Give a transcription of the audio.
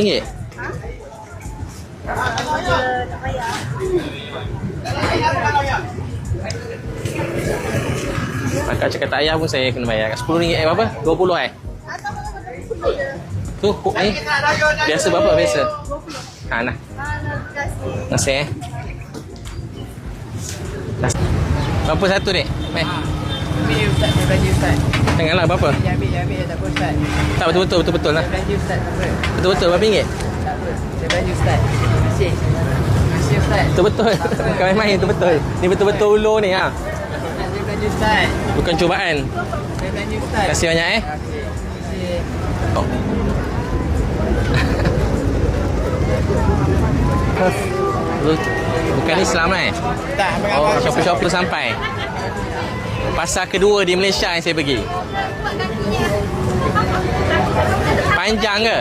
Dia tak payah. Kakak cakap tak payah pun saya kena bayar. RM10 eh berapa? RM20 eh? Tu, pu- ni. Biasa berapa biasa? Ha, nah. Nasi eh. Berapa satu ni? Eh, Ambil Ustaz, saya belanja Ustaz. tengoklah berapa? Ya, ambil, ya, ambil, tak apa Ustaz. Tak betul-betul, betul-betul lah. Saya belanja Ustaz, tak apa. Betul-betul berapa ringgit? Tak apa. Saya belanja Ustaz. Terima kasih. Terima kasih Ustaz. Betul-betul. Bukan main-main, betul-betul. Ni betul-betul ulur ni ha. Saya belanja Ustaz. Bukan cubaan. Saya belanja Ustaz. Terima kasih banyak eh. Terima kasih. Oh. Bukan Islam eh? Tak, Oh, shopper-shopper sampai. Pasar kedua di Malaysia yang saya pergi. Panjang ke?